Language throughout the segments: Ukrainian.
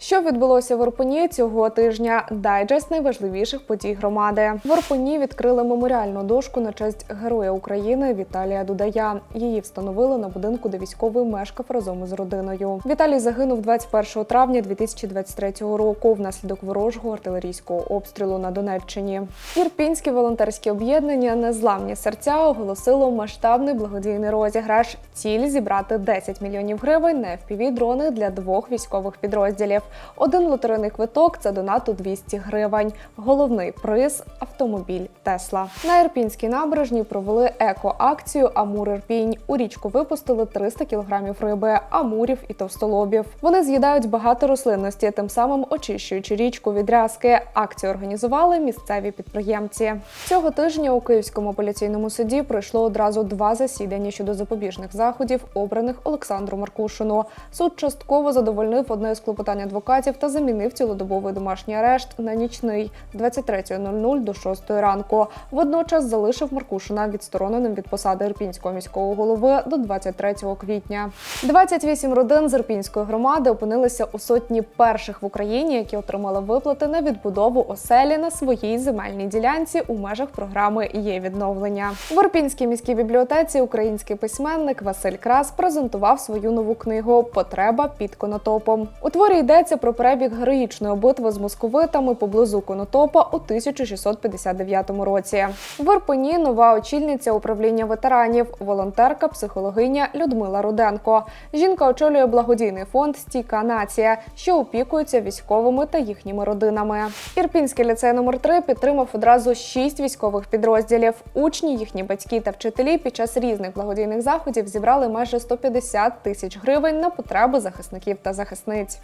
Що відбулося в Ірпені цього тижня? Дайджест найважливіших подій громади. В Ірпені відкрили меморіальну дошку на честь Героя України Віталія Дудая. Її встановили на будинку, де військовий мешкав разом із родиною. Віталій загинув 21 травня 2023 року внаслідок ворожого артилерійського обстрілу на Донеччині. Ірпінське волонтерське об'єднання Незламні серця оголосило масштабний благодійний розіграш. Ціль зібрати 10 мільйонів гривень на fpv дрони для двох військових підрозділів. Один лотерейний квиток це донату 200 гривень. Головний приз автомобіль Тесла. На Ірпінській набережній провели еко-акцію Амур Ірпінь. У річку випустили 300 кілограмів риби, амурів і товстолобів. Вони з'їдають багато рослинності, тим самим очищуючи річку від рязки. Акцію організували місцеві підприємці. Цього тижня у Київському апеляційному суді пройшло одразу два засідання щодо запобіжних заходів, обраних Олександру Маркушину. Суд частково задовольнив одне з клопотань адвокатів та замінив цілодобовий домашній арешт на нічний з 23.00 до 6 ранку. Водночас залишив Маркушина відстороненим від посади Ірпінського міського голови до 23 квітня. 28 родин з Ірпінської громади опинилися у сотні перших в Україні, які отримали виплати на відбудову оселі на своїй земельній ділянці у межах програми є відновлення. В Ірпінській міській бібліотеці український письменник Василь Крас презентував свою нову книгу Потреба під конотопом. У творі йдеться про перебіг героїчної битви з московитами поблизу Конотопа у 1659 році. В Ірпені нова очільниця управління ветеранів, волонтерка, психологиня Людмила Руденко. Жінка очолює благодійний фонд Стійка нація, що опікується військовими та їхніми родинами. Ірпінський ліцей номер 3 підтримав одразу шість військових підрозділів. Учні, їхні батьки та вчителі під час різних благодійних заходів зібрали майже 150 тисяч гривень на потреби захисників та захисниць.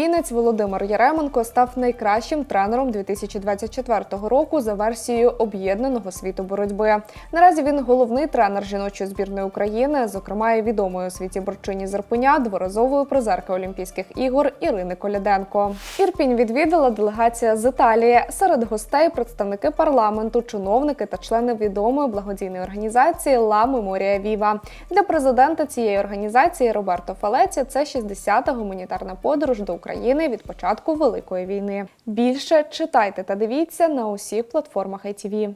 Ірпінець Володимир Яременко став найкращим тренером 2024 року за версією об'єднаного світу боротьби. Наразі він головний тренер жіночої збірної України, зокрема і відомої у світі борчині з Ірпеня, дворазової призерки Олімпійських ігор Ірини Коляденко. Ірпінь відвідала делегація з Італії. Серед гостей представники парламенту, чиновники та члени відомої благодійної організації Ла Меморія Віва. Для президента цієї організації Роберто Фалеці це 60-та гуманітарна подорож до України від початку Великої війни. Більше читайте та дивіться на усіх платформах ITV.